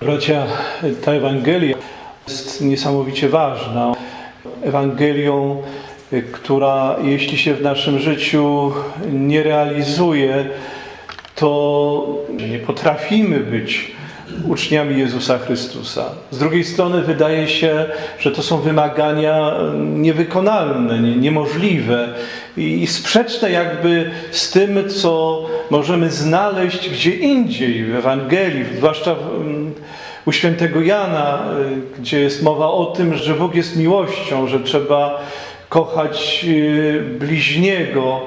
Bracia, ta Ewangelia jest niesamowicie ważna. Ewangelią, która jeśli się w naszym życiu nie realizuje, to nie potrafimy być uczniami Jezusa Chrystusa. Z drugiej strony wydaje się, że to są wymagania niewykonalne, nie- niemożliwe i sprzeczne jakby z tym, co możemy znaleźć gdzie indziej w Ewangelii, zwłaszcza mm, u świętego Jana, y, gdzie jest mowa o tym, że Bóg jest miłością, że trzeba kochać y, bliźniego,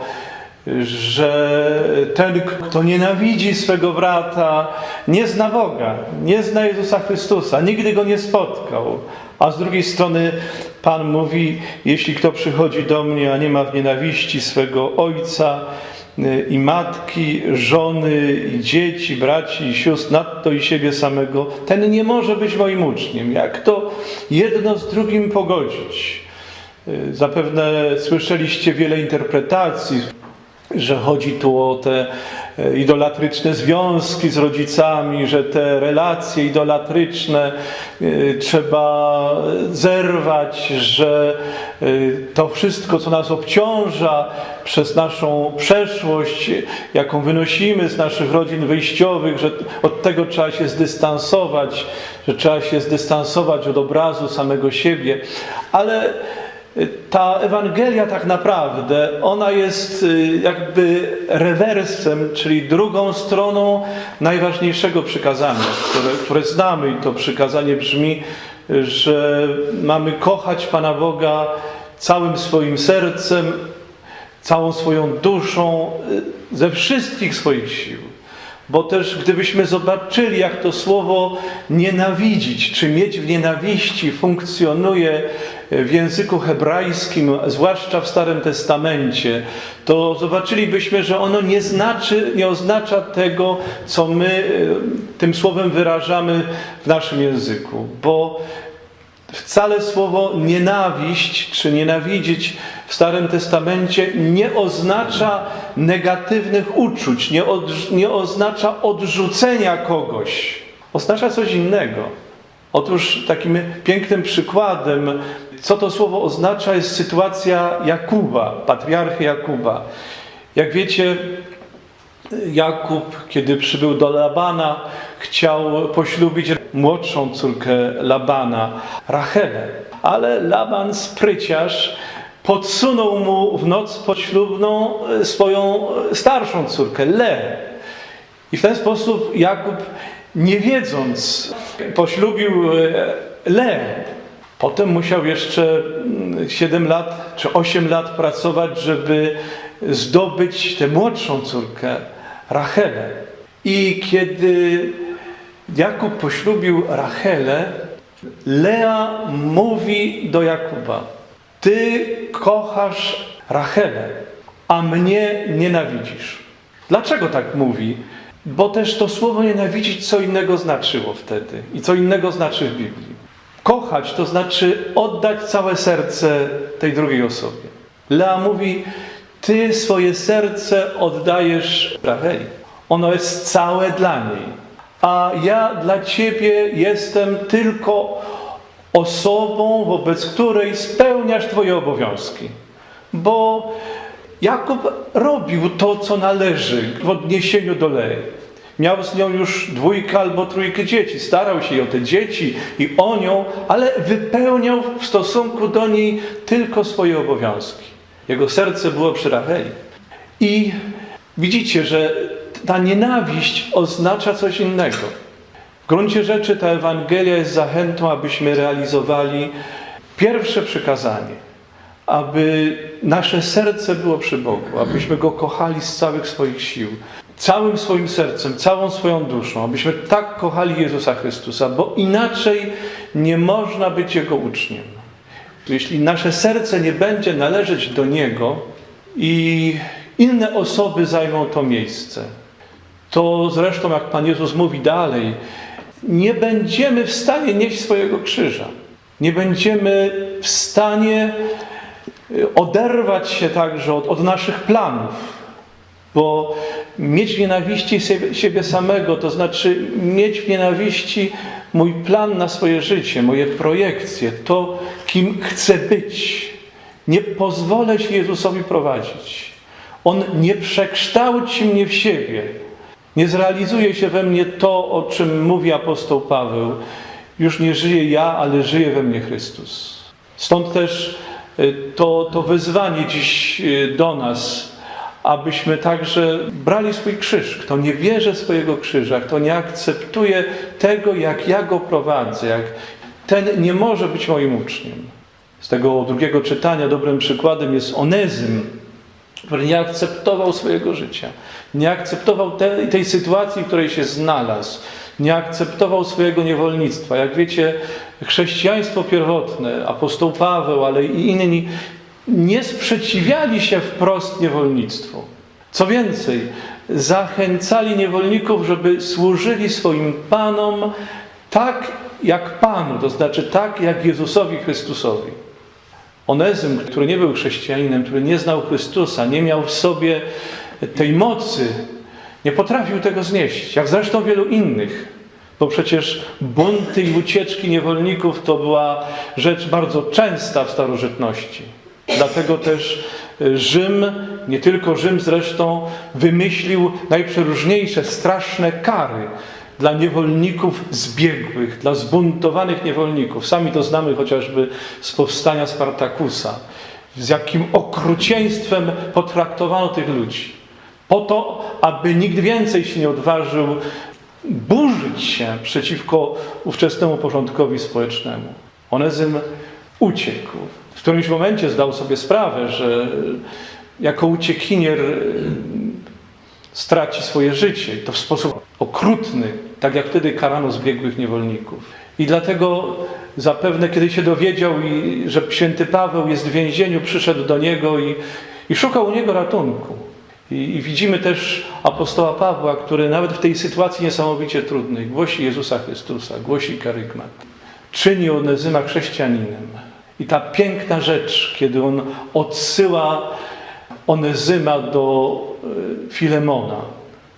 że ten, kto nienawidzi swego brata, nie zna Boga, nie zna Jezusa Chrystusa, nigdy go nie spotkał. A z drugiej strony Pan mówi: Jeśli kto przychodzi do mnie, a nie ma w nienawiści swego ojca y, i matki, żony i dzieci, braci i sióstr, nadto i siebie samego, ten nie może być moim uczniem. Jak to jedno z drugim pogodzić? Y, Zapewne słyszeliście wiele interpretacji, że chodzi tu o te e, idolatryczne związki z rodzicami, że te relacje idolatryczne e, trzeba zerwać, że e, to wszystko, co nas obciąża przez naszą przeszłość, jaką wynosimy z naszych rodzin wyjściowych, że od tego trzeba się zdystansować, że trzeba się zdystansować od obrazu samego siebie. Ale ta Ewangelia tak naprawdę, ona jest y, jakby rewersem, czyli drugą stroną najważniejszego przykazania, które, które znamy i to przykazanie brzmi, że mamy kochać Pana Boga całym swoim sercem, całą swoją duszą, y, ze wszystkich swoich sił. Bo też gdybyśmy zobaczyli, jak to słowo nienawidzić, czy mieć w nienawiści funkcjonuje w języku hebrajskim, zwłaszcza w Starym Testamencie, to zobaczylibyśmy, że ono nie znaczy, nie oznacza tego, co my e, tym słowem wyrażamy w naszym języku. Bo Wcale słowo nienawiść czy nienawidzić w Starym Testamencie nie oznacza negatywnych uczuć, nie, od, nie oznacza odrzucenia kogoś. Oznacza coś innego. Otóż takim pięknym przykładem, co to słowo oznacza, jest sytuacja Jakuba, patriarchy Jakuba. Jak wiecie, Jakub, kiedy przybył do Labana, chciał poślubić młodszą córkę Labana, Rachelę. Ale Laban, spryciarz, podsunął mu w noc poślubną e, swoją starszą córkę, Leę. I w ten sposób Jakub, nie wiedząc, poślubił e, Leę. Potem musiał jeszcze 7 lat czy 8 lat pracować, żeby zdobyć tę młodszą córkę, Rachelę. I kiedy Jakub poślubił Rachelę, Lea mówi do Jakuba: Ty kochasz Rachelę, a mnie nienawidzisz. Dlaczego tak mówi? Bo też to słowo nienawidzić co innego znaczyło wtedy i co innego znaczy w Biblii. Kochać to znaczy oddać całe serce tej drugiej osobie. Lea mówi: Ty swoje serce oddajesz Racheli. Ono jest całe dla niej. A ja dla ciebie jestem tylko osobą, wobec której spełniasz Twoje obowiązki. Bo Jakub robił to, co należy w odniesieniu do Lei. Miał z nią już dwójkę albo trójkę dzieci. Starał się o te dzieci i o nią, ale wypełniał w stosunku do niej tylko swoje obowiązki. Jego serce było przy Racheli. I widzicie, że ta nienawiść oznacza coś innego. W gruncie rzeczy ta Ewangelia jest zachętą, abyśmy realizowali pierwsze przykazanie, aby nasze serce było przy Bogu, abyśmy Go kochali z całych swoich sił, całym swoim sercem, całą swoją duszą, abyśmy tak kochali Jezusa Chrystusa, bo inaczej nie można być Jego uczniem. Jeśli nasze serce nie będzie należeć do Niego i inne osoby zajmą to miejsce, to zresztą, jak Pan Jezus mówi dalej, nie będziemy w stanie nieść swojego krzyża. Nie będziemy w stanie oderwać się także od, od naszych planów, bo mieć w nienawiści siebie, siebie samego, to znaczy mieć w nienawiści mój plan na swoje życie, moje projekcje, to kim chcę być. Nie pozwolę się Jezusowi prowadzić. On nie przekształci mnie w siebie. Nie zrealizuje się we mnie to, o czym mówi apostoł Paweł. Już nie żyję ja, ale żyje we mnie Chrystus. Stąd też y, to, to wyzwanie dziś y, do nas, abyśmy także brali swój krzyż. Kto nie bierze swojego krzyża, kto nie akceptuje tego, jak ja go prowadzę, jak ten nie może być moim uczniem. Z tego drugiego czytania dobrym przykładem jest Onezym, który nie akceptował swojego życia, nie akceptował tej, tej sytuacji, w której się znalazł, nie akceptował swojego niewolnictwa. Jak wiecie, chrześcijaństwo pierwotne, apostoł Paweł, ale i inni nie sprzeciwiali się wprost niewolnictwu. Co więcej, zachęcali niewolników, żeby służyli swoim panom tak jak Panu, to znaczy tak jak Jezusowi Chrystusowi. Onezym, który nie był chrześcijaninem, który nie znał Chrystusa, nie miał w sobie tej mocy, nie potrafił tego znieść, jak zresztą wielu innych. Bo przecież bunty i ucieczki niewolników to była rzecz bardzo częsta w starożytności. Dlatego też Rzym, nie tylko Rzym zresztą, wymyślił najprzeróżniejsze, straszne kary dla niewolników zbiegłych, dla zbuntowanych niewolników. Sami to znamy chociażby z powstania Spartakusa. Z jakim okrucieństwem potraktowano tych ludzi. Po to, aby nikt więcej się nie odważył burzyć się przeciwko ówczesnemu porządkowi społecznemu. Onezym uciekł. W którymś momencie zdał sobie sprawę, że jako uciekinier straci swoje życie. To w sposób okrutny, tak jak wtedy karano zbiegłych niewolników. I dlatego zapewne, kiedy się dowiedział, że święty Paweł jest w więzieniu, przyszedł do niego i, i szukał u niego ratunku. I, I widzimy też apostoła Pawła, który nawet w tej sytuacji niesamowicie trudnej głosi Jezusa Chrystusa, głosi karygmat. Czyni Onezyma chrześcijaninem. I ta piękna rzecz, kiedy on odsyła Onezyma do e, Filemona.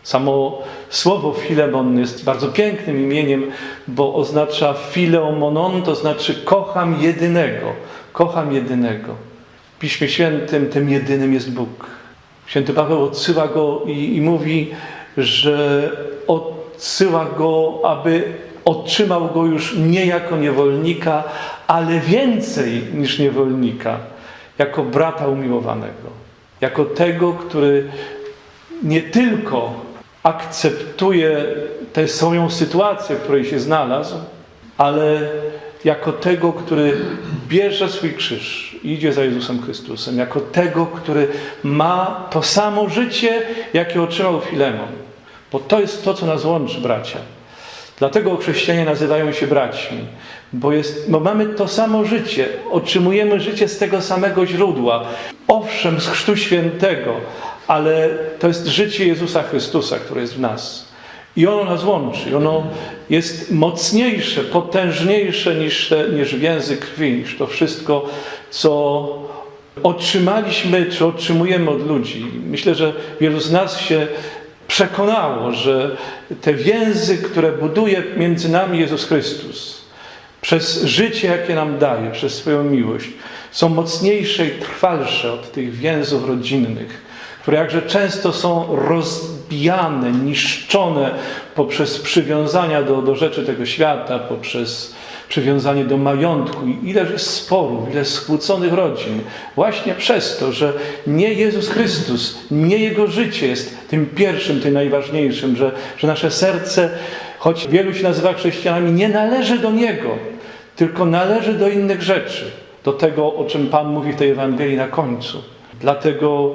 Samo słowo Filemon jest bardzo pięknym imieniem, bo oznacza fileomonon, to znaczy kocham jedynego. Kocham jedynego. W Piśmie Świętym tym jedynym jest Bóg. Święty Paweł odsyła go i, i mówi, że odsyła go, aby otrzymał go już nie jako niewolnika, ale więcej niż niewolnika, jako brata umiłowanego jako tego, który nie tylko akceptuje tę swoją sytuację, w której się znalazł, ale jako tego, który bierze swój krzyż idzie za Jezusem Chrystusem, jako tego, który ma to samo życie, jakie otrzymał Filemon. Bo to jest to, co nas łączy, bracia. Dlatego chrześcijanie nazywają się braćmi, bo, jest, bo mamy to samo życie, otrzymujemy życie z tego samego źródła. Owszem, z Chrztu Świętego, ale to jest życie Jezusa Chrystusa, które jest w nas. I ono nas łączy, ono jest mocniejsze, potężniejsze niż, niż więzy krwi, niż to wszystko, co otrzymaliśmy, czy otrzymujemy od ludzi. Myślę, że wielu z nas się przekonało, że te więzy, które buduje między nami Jezus Chrystus, przez życie, jakie nam daje, przez swoją miłość, są mocniejsze i trwalsze od tych więzów rodzinnych, które jakże często są rozbijane, niszczone poprzez przywiązania do, do rzeczy tego świata, poprzez przywiązanie do majątku. I ileż jest sporów, ile skłóconych rodzin. Właśnie przez to, że nie Jezus Chrystus, nie Jego życie jest tym pierwszym, tym najważniejszym, że, że nasze serce, choć wielu się nazywa chrześcijanami, nie należy do Niego, tylko należy do innych rzeczy. Do tego, o czym Pan mówi w tej Ewangelii na końcu. Dlatego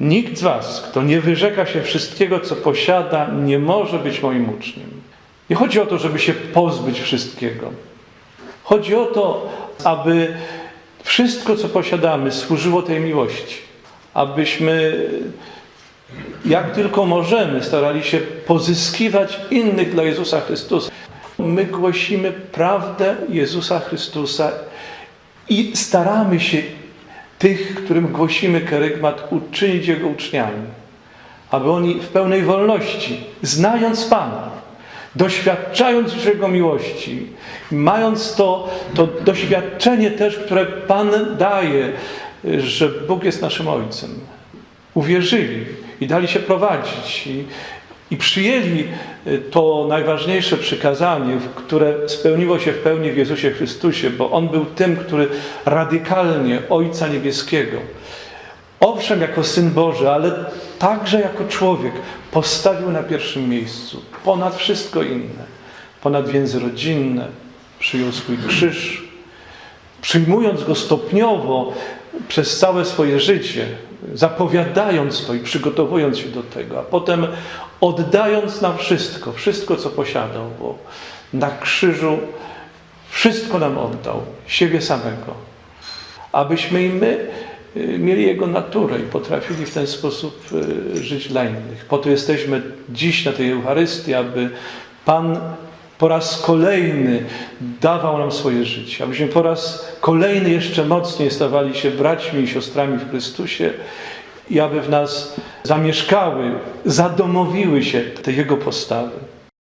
nikt z Was, kto nie wyrzeka się wszystkiego, co posiada, nie może być moim uczniem. Nie chodzi o to, żeby się pozbyć wszystkiego. Chodzi o to, aby wszystko, co posiadamy, służyło tej miłości. Abyśmy, jak tylko możemy, starali się pozyskiwać innych dla Jezusa Chrystusa. My głosimy prawdę Jezusa Chrystusa i staramy się tych, którym głosimy kerygmat, uczynić Jego uczniami. Aby oni w pełnej wolności, znając Pana, doświadczając Jego miłości, mając to, to doświadczenie też, które Pan daje, że Bóg jest naszym Ojcem, uwierzyli i dali się prowadzić i, i przyjęli to najważniejsze przykazanie, które spełniło się w pełni w Jezusie Chrystusie, bo On był tym, który radykalnie Ojca Niebieskiego, owszem jako Syn Boży, ale także jako człowiek postawił na pierwszym miejscu, ponad wszystko inne, ponad więzy rodzinne, przyjął swój krzyż, przyjmując go stopniowo przez całe swoje życie, zapowiadając to i przygotowując się do tego, a potem oddając nam wszystko, wszystko co posiadał, bo na krzyżu wszystko nam oddał, siebie samego, abyśmy i my y, mieli Jego naturę i potrafili w ten sposób y, żyć dla innych. Po to jesteśmy dziś na tej Eucharystii, aby Pan po raz kolejny dawał nam swoje życie, abyśmy po raz kolejny jeszcze mocniej stawali się braćmi i siostrami w Chrystusie i aby w nas zamieszkały, zadomowiły się te Jego postawy.